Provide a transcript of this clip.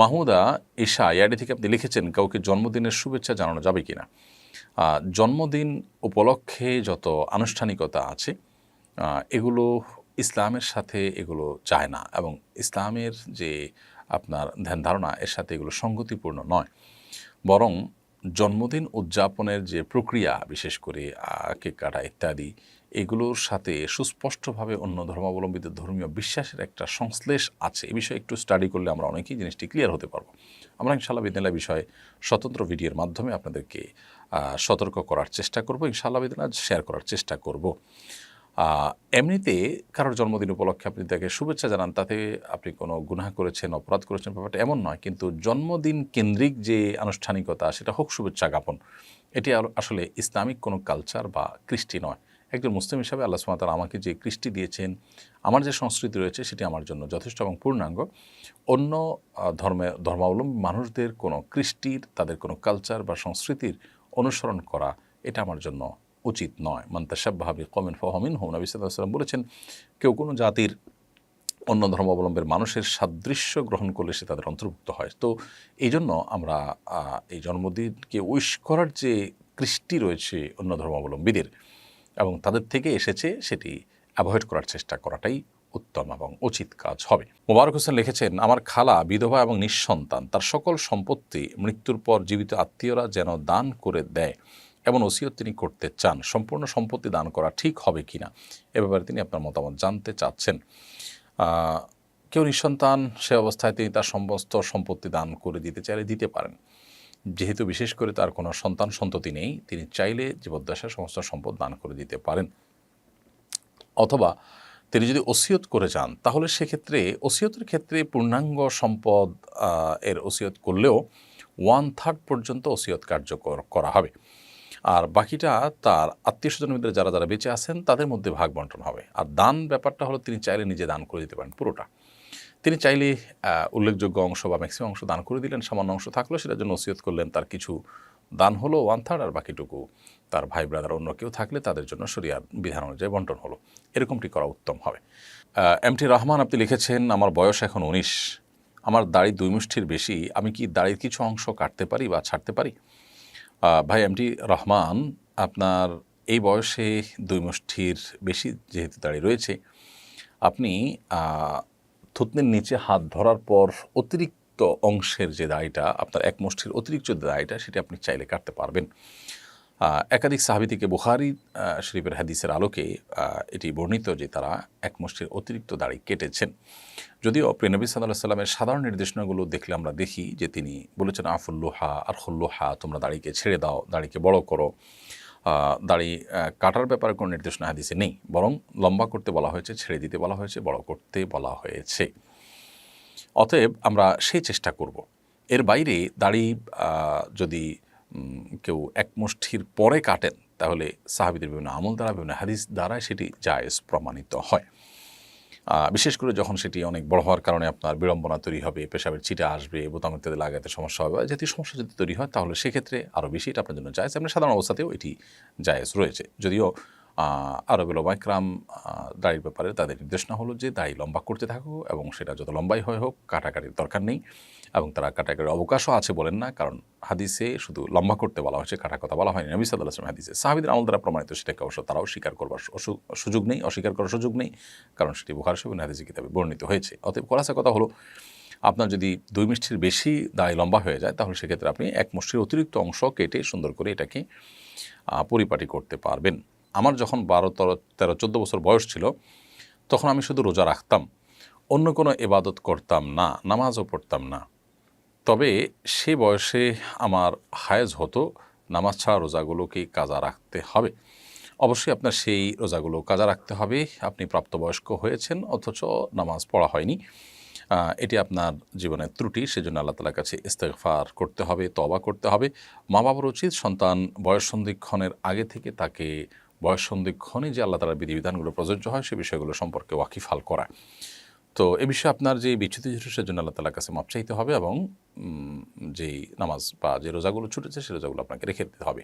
মাহমুদা ঈশা ইয়াডি থেকে আপনি লিখেছেন, কাউকে জন্মদিনের শুভেচ্ছা জানানো যাবে কি না জন্মদিন উপলক্ষে যত আনুষ্ঠানিকতা আছে এগুলো ইসলামের সাথে এগুলো চায় না এবং ইসলামের যে আপনার ধ্যান ধারণা, এর সাথে এগুলো সঙ্গতিপূর্ণ নয়। বরং জন্মদিন উদযাপনের যে প্রক্রিয়া, বিশেষ করে কেক কাটা ইত্যাদি, এগুলোর সাথে সুস্পষ্টভাবে অন্য ধর্মাবলম্বীদের ধর্মীয় বিশ্বাসের একটা সংশ্লেষ আছে। এই বিষয়ে একটু স্টাডি করলে আমরা অনেকেই জিনিসটি ক্লিয়ার হতে পারব। আমরা ইনশাআল্লাহ বিদিনাল্লাহ বিষয়ে স্বতন্ত্র ভিডিওর মাধ্যমে আপনাদেরকে সতর্ক করার চেষ্টা করব। ইনশাআল্লাহ বিদিনাল্লাহ শেয়ার করার চেষ্টা করব। এমনিতে কারোর জন্মদিন উপলক্ষে আপনি তাকে শুভেচ্ছা জানান, তাতে আপনি কোনো গুনাহ করেছেন, অপরাধ করেছেন, ব্যাপারটা এমন নয়, কিন্তু জন্মদিন কেন্দ্রিক যে আনুষ্ঠানিকতা, সেটা হোক শুভেচ্ছা জ্ঞাপন, এটি আসলে ইসলামিক কোনো কালচার বা কৃষ্টি নয়। একজন মুসলিম হিসাবে আল্লাহ সুমাতাল আমাকে যে কৃষ্টি দিয়েছেন, আমার যে সংস্কৃতি রয়েছে, সেটি আমার জন্য যথেষ্ট এবং পূর্ণাঙ্গ। অন্য ধর্মে, ধর্মাবলম্বী মানুষদের কোনো কৃষ্টির, তাদের কোনো কালচার বা সংস্কৃতির অনুসরণ করা, এটা আমার জন্য উচিত নয়। মান্তাসাবাহাবি কমেন ফহমিন হোম নবী সাল্লাম বলেছেন, কেউ কোনো জাতির অন্য ধর্মাবলম্বীর মানুষের সাদৃশ্য গ্রহণ করলে সে তাদের অন্তর্ভুক্ত হয়। তো এই জন্য আমরা এই জন্মদিনকে উইশ করার যে কৃষ্টি রয়েছে অন্য ধর্মাবলম্বীদের এবং তাদের থেকে এসেছে, সেটি অ্যাভয়েড করার চেষ্টা করাটাই উত্তম এবং উচিত কাজ হবে। মোবারক হোসেন লিখেছেন, আমার খালা, বিধবা এবং নিঃসন্তান, তার সকল সম্পত্তি মৃত্যুর পর জীবিত আত্মীয়রা যেন দান করে দেয়। এমন ওসিয়ত তিনি করতে চান। সম্পূর্ণ সম্পত্তি দান করা ঠিক হবে কিনা এ ব্যাপারে তিনি আপনার মতামত জানতে চাচ্ছেন। কেউ নিঃসন্তান, সে অবস্থায় তিনি তার সমস্ত সম্পত্তি দান করে দিতে চাইলে দিতে পারেন। যেহেতু বিশেষ করে তার কোনো সন্তান সন্ততি নেই, তিনি চাইলে জীবদ্দশায় সমস্ত সম্পদ দান করে দিতে পারেন। অথবা তিনি যদি ওসিয়ত করে যান, তাহলে সেক্ষেত্রে ওসিয়তের ক্ষেত্রে পূর্ণাঙ্গ সম্পদ এর ওসিয়ত করলেও ওয়ান থার্ড পর্যন্ত ওসিয়ত কার্যকর করা হবে। আর বাকিটা তার আত্মীয় স্বজনের মধ্যে যারা যারা বেঁচে আছেন, তাদের মধ্যে ভাগ বন্টন হবে। আর দান ব্যাপারটা হলো তিনি চাইলে নিজে দান করে দিতে পারেন পুরোটা। তিনি চাইলে উল্লেখযোগ্য অংশ বা ম্যাক্সিমাম অংশ দান করে দিলেন, সামান্য অংশ থাকল সেটার জন্য ওসিয়ত করলেন, তার কিছু দান হলো ওয়ান থার্ড আর বাকিটুকু তার ভাই ব্রাদার অন্য কেউ থাকলে তাদের জন্য শরিয়ার বিধান অনুযায়ী বন্টন হলো। এরকমটি করা উত্তম হবে। এম টি রহমান, আপনি লিখেছেন, আমার বয়স এখন উনিশ। আমার দাড়ি দুই মুষ্ঠির বেশি। আমি কি দাড়ির কিছু অংশ কাটতে পারি বা ছাড়তে পারি? ভাই এমটি রহমান, আপনার এই বয়সে দুই মুষ্ঠির বেশি যেহেতু দাঁড়িয়ে রয়েছে, আপনি থুতনির নিচে হাত ধরার পর অতিরিক্ত অংশের যে দাড়িটা, আপনার এক মুষ্ঠির অতিরিক্ত যে দাড়িটা, সেটা আপনি চাইলে কাটতে পারবেন। একাধিক সাহাবি থেকে বুখারি শরীফের হাদিসের আলোকে এটি বর্ণিত যে তারা এক মুষ্টির অতিরিক্ত দাড়ি কেটেছেন। যদিও প্রিনবী সাল্লাহ সাল্লামের সাধারণ নির্দেশনাগুলো দেখলে আমরা দেখি যে তিনি বলেছেন আফুল্লোহা আরহুল্লোহা তোমরা দাড়িকে ছেড়ে দাও, দাড়িকে বড় করো। দাড়ি কাটার ব্যাপারে কোনো নির্দেশনা হাদিসে নেই, বরং লম্বা করতে বলা হয়েছে, ছেড়ে দিতে বলা হয়েছে, বড় করতে বলা হয়েছে। অতএব আমরা সেই চেষ্টা করব। এর বাইরে দাড়ি যদি কেউ একমুষ্ঠির পরে কাটেন, তাহলে সাহাবিদের বিভিন্ন আমল দ্বারা, বিভিন্ন হাদিস দ্বারা সেটি জায়েজ প্রমাণিত হয়। বিশেষ করে যখন সেটি অনেক বড় হওয়ার কারণে আপনার বিড়ম্বনা তৈরি হবে, পেশাবের চিটা আসবে বোতাম ইত্যাদি লাগাতে সমস্যা হবে যেহেতু সমস্যা যদি তৈরি হয়, তাহলে সেক্ষেত্রে আরও বেশি এটা আপনার জন্য জায়েজ। আপনার সাধারণ অবস্থাতেও এটি জায়েজ রয়েছে। যদিও আরবের ওবাইক্রাম দাড়ির ব্যাপারে তাদের নির্দেশনা হলো যে দাড়ি লম্বা করতে থাকো এবং সেটা যত লম্বাই হয় হোক, কাটাকাটির দরকার নেই এবং তারা কাটাকাটির অবকাশও আছে বলেন না, কারণ হাদিসে শুধু লম্বা করতে বলা হয়েছে, কাটা কথা বলা হয়নি। নবী সাল্লাহ আসলাম হাদিসে সাহাবিদের আমল দ্বারা প্রমাণিত, সেটাকে অবশ্য তারাও স্বীকার করবার সুযোগ নেই, অস্বীকার করার সুযোগ নেই, কারণ সেটি বুখার সবিন হাদিসে কিতাবে বর্ণিত হয়েছে। অতএব খোলাসা কথা হলো, আপনার যদি দুই মিষ্টির বেশি দায় লম্বা হয়ে যায়, তাহলে সেক্ষেত্রে আপনি এক মুষ্টির অতিরিক্ত অংশ কেটে সুন্দর করে এটাকে পরিপাটি করতে পারবেন। আমার যখন বারো, তেরো তেরো, চোদ্দ বছর বয়স ছিল, তখন আমি শুধু রোজা রাখতাম। অন্য কোনো এবাদত করতাম না, নামাজও পড়তাম না। তবে সে বয়সে আমার হায়েজ হতো, নামাজ ছাড়া রোজাগুলোকে কাজা রাখতে হবে। অবশ্যই আপনার সেই রোজাগুলো কাজা রাখতে হবে। আপনি প্রাপ্তবয়স্ক হয়েছেন, অথচ নামাজ পড়া হয়নি। এটি আপনার জীবনের ত্রুটি, সেজন্য আল্লাহ তালার কাছে ইস্তেগফার করতে হবে তবা করতে হবে। মা বাবার উচিত সন্তান বয়স সন্ধিক্ষণের আগে থেকে তাকে বয়স সন্ধিক্ষণে যে আল্লাহ তালার বিধিবিধানগুলো প্রযোজ্য হয়, সে বিষয়গুলো সম্পর্কে ওয়াকিফাল করা। তো এ বিষয়ে আপনার যে বিচ্ছুতি ছিল, সেজন্য আল্লাহ তালার কাছে মাপ চাইতে হবে এবং যেই নামাজ বা যে রোজাগুলো ছুটেছে, সে রোজাগুলো আপনাকে রেখে দিতে হবে।